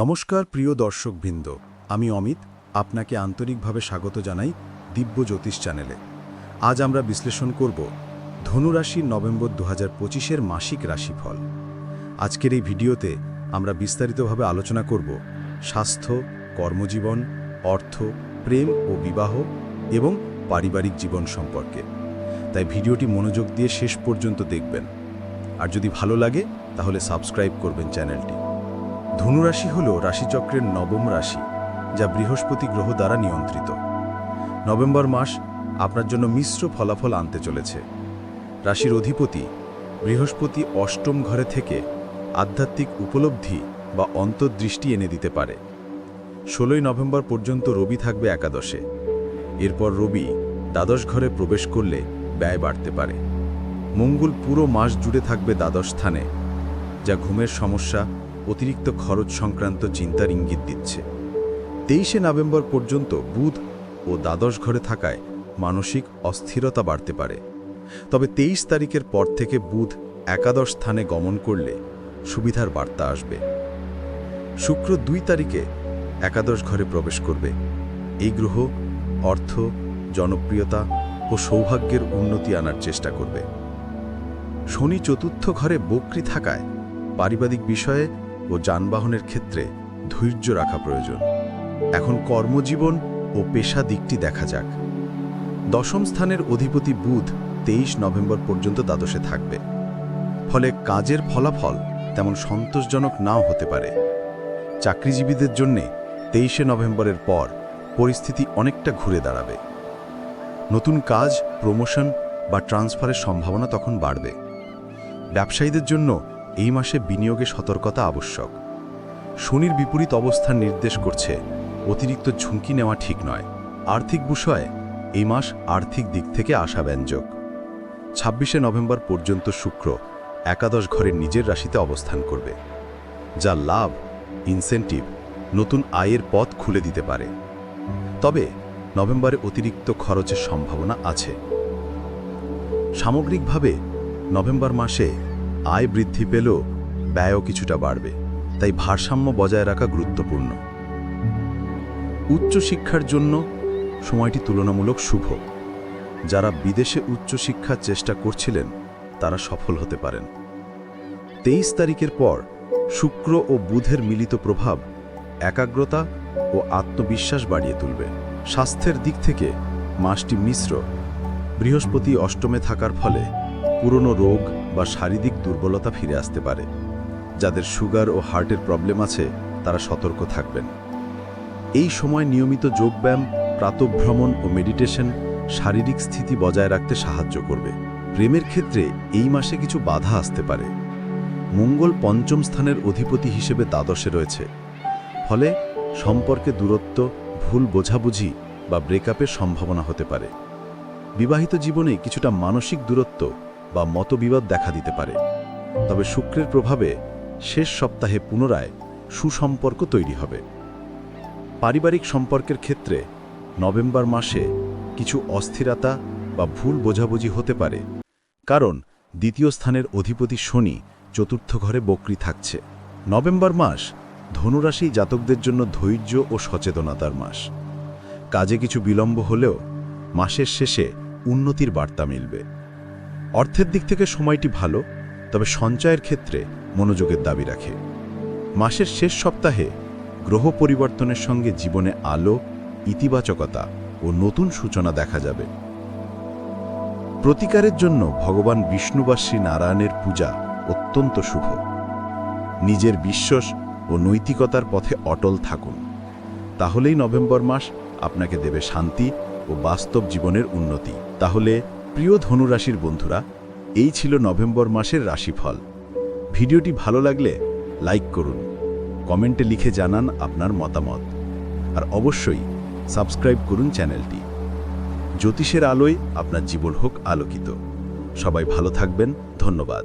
নমস্কার, প্রিয় দর্শকবৃন্দ। আমি অমিত, আপনাকে আন্তরিকভাবে স্বাগত জানাই দিব্য জ্যোতিষ চ্যানেলে। আজ আমরা বিশ্লেষণ করব ধনুরাশির নভেম্বর দু হাজার পঁচিশের মাসিক রাশিফল। আজকের এই ভিডিওতে আমরা বিস্তারিতভাবে আলোচনা করব স্বাস্থ্য, কর্মজীবন, অর্থ, প্রেম ও বিবাহ এবং পারিবারিক জীবন সম্পর্কে। তাই ভিডিওটি মনোযোগ দিয়ে শেষ পর্যন্ত দেখবেন। আর যদি ভালো লাগে, তাহলে সাবস্ক্রাইব করবেন চ্যানেলটি। ধনুরাশি হল রাশিচক্রের নবম রাশি, যা বৃহস্পতি গ্রহ দ্বারা নিয়ন্ত্রিত। নভেম্বর মাস আপনার জন্য মিশ্র ফলাফল আনতে চলেছে। রাশির অধিপতি বৃহস্পতি অষ্টম ঘরে থেকে আধ্যাত্মিক উপলব্ধি বা অন্তর্দৃষ্টি এনে দিতে পারে। ষোলোই নভেম্বর পর্যন্ত রবি থাকবে একাদশে। এরপর রবি দ্বাদশ ঘরে প্রবেশ করলে ব্যয় বাড়তে পারে। মঙ্গল পুরো মাস জুড়ে থাকবে দ্বাদশ স্থানে, যা ঘুমের সমস্যা অতিরিক্ত খরচ সংক্রান্ত চিন্তার ইঙ্গিত দিচ্ছে। তেইশে নভেম্বর পর্যন্ত বুধ ও দ্বাদশ ঘরে থাকায় মানসিক অস্থিরতা বাড়তে পারে। তবে তেইশ তারিখের পর থেকে বুধ একাদশ স্থানে গমন করলে সুবিধার বার্তা আসবে। শুক্র দুই তারিখে একাদশ ঘরে প্রবেশ করবে। এই গ্রহ অর্থ, জনপ্রিয়তা ও সৌভাগ্যের উন্নতি আনার চেষ্টা করবে। শনি চতুর্থ ঘরে বক্রি থাকায় পারিবারিক বিষয়ে ও যানবাহনের ক্ষেত্রে ধৈর্য রাখা প্রয়োজন। এখন কর্মজীবন ও পেশা দিকটি দেখা যাক। দশম স্থানের অধিপতি বুধ তেইশ নভেম্বর পর্যন্ত দ্বাদশে থাকবে। ফলে কাজের ফলাফল তেমন সন্তোষজনক নাও হতে পারে। চাকরিজীবীদের জন্যে তেইশে নভেম্বরের পর পরিস্থিতি অনেকটা ঘুরে দাঁড়াবে। নতুন কাজ, প্রমোশন বা ট্রান্সফারের সম্ভাবনা তখন বাড়বে। ব্যবসায়ীদের জন্য এই মাসে বিনিয়োগে সতর্কতা আবশ্যক। শনির বিপরীত অবস্থান নির্দেশ করছে, অতিরিক্ত ঝুঁকি নেওয়া ঠিক নয়। আর্থিক বিষয়ে, এই মাস আর্থিক দিক থেকে আশাব্যঞ্জক। ছাব্বিশে নভেম্বর পর্যন্ত শুক্র একাদশ ঘরের নিজের রাশিতে অবস্থান করবে, যা লাভ, ইনসেন্টিভ, নতুন আয়ের পথ খুলে দিতে পারে। তবে নভেম্বরে অতিরিক্ত খরচের সম্ভাবনা আছে। সামগ্রিকভাবে, নভেম্বর মাসে আয় বৃদ্ধি পেলেও ব্যয়ও কিছুটা বাড়বে, তাই ভারসাম্য বজায় রাখা গুরুত্বপূর্ণ। উচ্চশিক্ষার জন্য সময়টি তুলনামূলক শুভ। যারা বিদেশে উচ্চশিক্ষার চেষ্টা করছিলেন, তারা সফল হতে পারেন। তেইশ তারিখের পর শুক্র ও বুধের মিলিত প্রভাব একাগ্রতা ও আত্মবিশ্বাস বাড়িয়ে তুলবে। স্বাস্থ্যের দিক থেকে মাসটি মিশ্র। বৃহস্পতি অষ্টমে থাকার ফলে পুরনো রোগ বা শারীরিক দুর্বলতা ফিরে আসতে পারে। যাদের সুগার ও হার্টের প্রবলেম আছে, তারা সতর্ক থাকবেন। এই সময় নিয়মিত যোগব্যায়াম, প্রাতভ্রমণ ও মেডিটেশন শারীরিক স্থিতি বজায় রাখতে সাহায্য করবে। প্রেমের ক্ষেত্রে এই মাসে কিছু বাধা আসতে পারে। মঙ্গল পঞ্চম স্থানের অধিপতি হিসেবে দ্বাদশে রয়েছে। ফলে সম্পর্কে দূরত্ব, ভুল বোঝাবুঝি বা ব্রেকআপের সম্ভাবনা হতে পারে। বিবাহিত জীবনে কিছুটা মানসিক দূরত্ব বা মতবিবাদ দেখা দিতে পারে। তবে শুক্রের প্রভাবে শেষ সপ্তাহে পুনরায় সুসম্পর্ক তৈরি হবে। পারিবারিক সম্পর্কের ক্ষেত্রে নভেম্বর মাসে কিছু অস্থিরতা বা ভুল বোঝাবুঝি হতে পারে। কারণ দ্বিতীয় স্থানের অধিপতি শনি চতুর্থ ঘরে বকরি থাকছে। নভেম্বর মাস ধনুরাশি জাতকদের জন্য ধৈর্য ও সচেতনতার মাস। কাজে কিছু বিলম্ব হলেও মাসের শেষে উন্নতির বার্তা মিলবে। অর্থের দিক থেকে সময়টি ভালো, তবে সঞ্চয়ের ক্ষেত্রে মনোযোগের দাবি রাখে। মাসের শেষ সপ্তাহে গ্রহ পরিবর্তনের সঙ্গে জীবনে আলো, ইতিবাচকতা ও নতুন সূচনা দেখা যাবে। প্রতিকারের জন্য ভগবান বিষ্ণু বা নারায়ণের পূজা অত্যন্ত শুভ। নিজের বিশ্বাস ও নৈতিকতার পথে অটল থাকুন। তাহলেই নভেম্বর মাস আপনাকে দেবে শান্তি ও বাস্তব জীবনের উন্নতি। তাহলে প্রিয় ধনুরাশির বন্ধুরা, এই ছিল নভেম্বর মাসের রাশিফল। ভিডিওটি ভালো লাগলে লাইক করুন, কমেন্টে লিখে জানান আপনার মতামত, আর অবশ্যই সাবস্ক্রাইব করুন চ্যানেলটি। জ্যোতিষের আলোয় আপনার জীবন হোক আলোকিত। সবাই ভালো থাকবেন, ধন্যবাদ।